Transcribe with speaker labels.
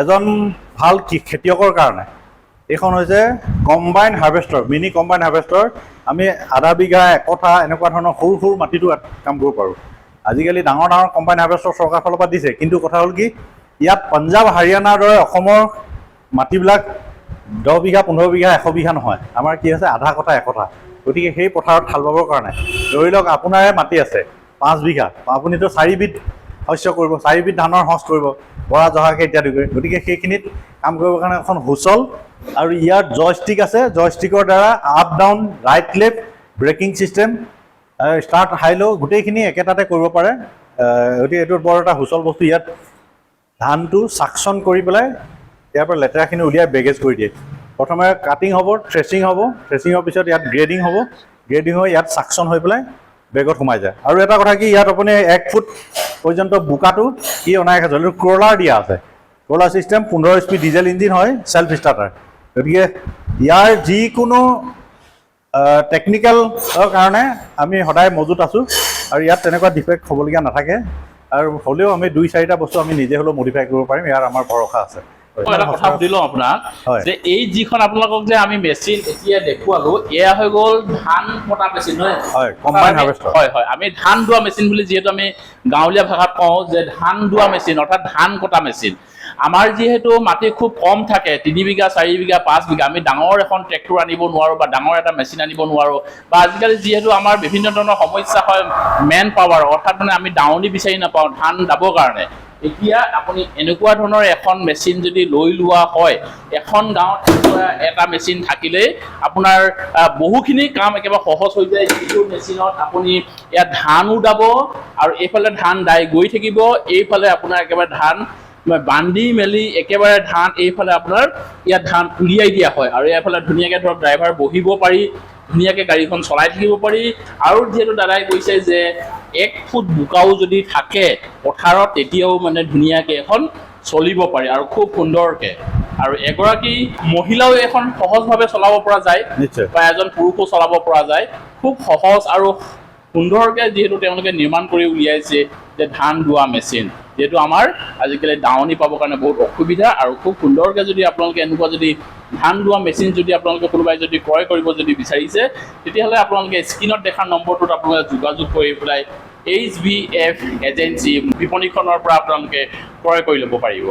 Speaker 1: এজন ভাল খেতিয়কৰ কাৰণে। এইখন হৈছে combine harvester mini combine harvester. আমি আধা বিঘা একঠা এনেকুৱা ধৰণৰ সৰু সৰু ইয়াত কাম কৰিব পাৰোঁ। আজিকালি ডাঙৰ ডাঙৰ কম্বাইন হাৰ্ভেষ্টৰ চৰকাৰৰ ফালৰ পৰা দিছে। কিন্তু কথা হ'ল কি ইয়াত পাঞ্জাৱ হাৰিয়ানাৰ দৰে অসমৰ মাটিবিলাক দহ বিঘা পোন্ধৰ বিঘা এশ বিঘা নহয়। আমাৰ কি আছে আধা কঠা একঠা। গতিকে সেই পথাৰত হাল বাবৰ কাৰণে। ধৰি লওক আপোনাৰে মাটি আছে পাঁচ বিঘা। আপুনিতো চাৰিবিধ শস্য কৰিব, চাৰিবিধ ধানৰ সঁচ কৰিব, বৰা জহাকে ইত্যাদি কৰি। গতিকে সেইখিনিত কাম কৰিবৰ কাৰণে এখন সুচল আৰু ইয়াত জয়ষ্টিক আছে। জয়ষ্টিকৰ দ্বাৰা up down right left braking system start high low' গোটেইখিনি একেটাতে কৰিব পাৰে। গতিকে এইটো বৰ এটা সুচল বস্তু ইয়াত ধানটো চাকচন কৰি পেলাই ইয়াৰ পৰা লেতেৰাখিনি উলিয়াই বেগেজ কৰি দিয়ে। প্ৰথমে কাটিং হ'ব থ্ৰেচিং হ'ব। থ্ৰেচিঙৰ পিছত ইয়াত গ্ৰেডিং হ'ব। গ্ৰেডিং হৈ ইয়াত চাকচন হৈ পেলাই বেগত সোমাই যায়। আৰু এটা কথা কি, ইয়াত আপুনি এক ফুট পৰ্যন্ত বোকাটো, কি অনাই খাইছে? ক্ৰলাৰ দিয়া আছে। ক্ৰলাৰ ছিষ্টেম পোন্ধৰ স্পীড ডিজেল ইঞ্জিন হয় ছেল্ফ ষ্টাৰ্টাৰ গতিকে ইয়াৰ যিকোনো টেকনিকেলৰ কাৰণে আমি সদায় মজুত আছোঁ আৰু ইয়াত তেনেকুৱা ডিফেক্ট হ'বলগীয়া নাথাকে। আৰু হ'লেও আমি দুই চাৰিটা বস্তু আমি নিজে হ'লেও মডিফাই কৰিব পাৰিম, ইয়াৰ আমাৰ ভৰসা আছে।
Speaker 2: এটা কথা সুধি লওঁ আপোনাক
Speaker 1: হয়।
Speaker 2: যে এই যিখন আপোনালোকক যে আমি মেচিন এতিয়া দেখুৱালো এয়া হৈ গ'ল ধান কটা মেচিন নহয়?
Speaker 1: হয়, combine
Speaker 2: আমি-
Speaker 1: harvester।
Speaker 2: হয় হয়। আমি ধান দোৱা মেচিন বুলি যিহেতু আমি গাঁৱলীয়া ভাষাত কওঁ যে ধান দোৱা মেচিন অৰ্থাৎ ধান কটা মেচিন আমাৰ যিহেতু মাটি খুব কম থাকে তিনি বিঘা চাৰি বিঘা পাঁচ বিঘা আমি ডাঙৰ এখন ট্ৰেক্টৰ আনিব নোৱাৰোঁ বা ডাঙৰ এটা মেচিন আনিব নোৱাৰোঁ। বা আজিকালি যিহেতু আমাৰ বিভিন্ন ধৰণৰ সমস্যা হয় মেন পাৱাৰ অৰ্থাৎ মানে আমি দাৱনি বিচাৰি নাপাওঁ ধান দাবৰ কাৰণে। এতিয়া আপুনি এনেকুৱা ধৰণৰ এখন মেচিন যদি লৈ লোৱা হয় এখন গাঁৱত এটা মেচিন থাকিলেই আপোনাৰ বহুখিনি কাম একেবাৰে সহজ হৈ যায়। যিটো মেচিনত আপুনি ইয়াত ধানো দাব আৰু এইফালে ধান দাই গৈ থাকিব এইফালে আপোনাৰ একেবাৰে ধান বান্ধি মেলি একেবাৰে ধান এইফালে আপোনাৰ ইয়াত ধান উলিয়াই দিয়া হয়। আৰু এইফালে ধুনীয়াকৈ ধৰক ড্ৰাইভাৰ বহিব পাৰি ধুনীয়াকৈ গাড়ীখন চলাই থাকিব পাৰি। আৰু যিহেতু দাদাই কৈছে যে এক ফুট বোকাও যদি থাকে পথাৰত তেতিয়াও মানে ধুনীয়াকৈ এখন চলিব পাৰি আৰু খুব সুন্দৰকৈ। আৰু এগৰাকী মহিলাও এখন সহজভাৱে চলাব পৰা যায়
Speaker 1: নিশ্চয়।
Speaker 2: বা এজন পুৰুষো চলাব পৰা যায়। খুব সহজ আৰু সুন্দৰকৈ যিহেতু তেওঁলোকে নিৰ্মাণ কৰি উলিয়াইছে যে ধান দোৱা মেচিন। যিহেতু আমাৰ আজিকালি দাৱনী পাবৰ কাৰণে বহুত অসুবিধা আৰু খুব সুন্দৰকৈ যদি আপোনালোকে এনেকুৱা যদি ধান ৰোৱা মেচিন যদি আপোনালোকে কোনোবাই যদি ক্ৰয় কৰিব যদি বিচাৰিছে, তেতিয়াহ'লে আপোনালোকে স্ক্ৰীণত দেখা নম্বৰটোত আপোনালোকে যোগাযোগ কৰি পেলাই এইচ বি এফ এজেঞ্চি বিপণীখনৰ পৰা আপোনালোকে ক্ৰয় কৰি ল'ব পাৰিব।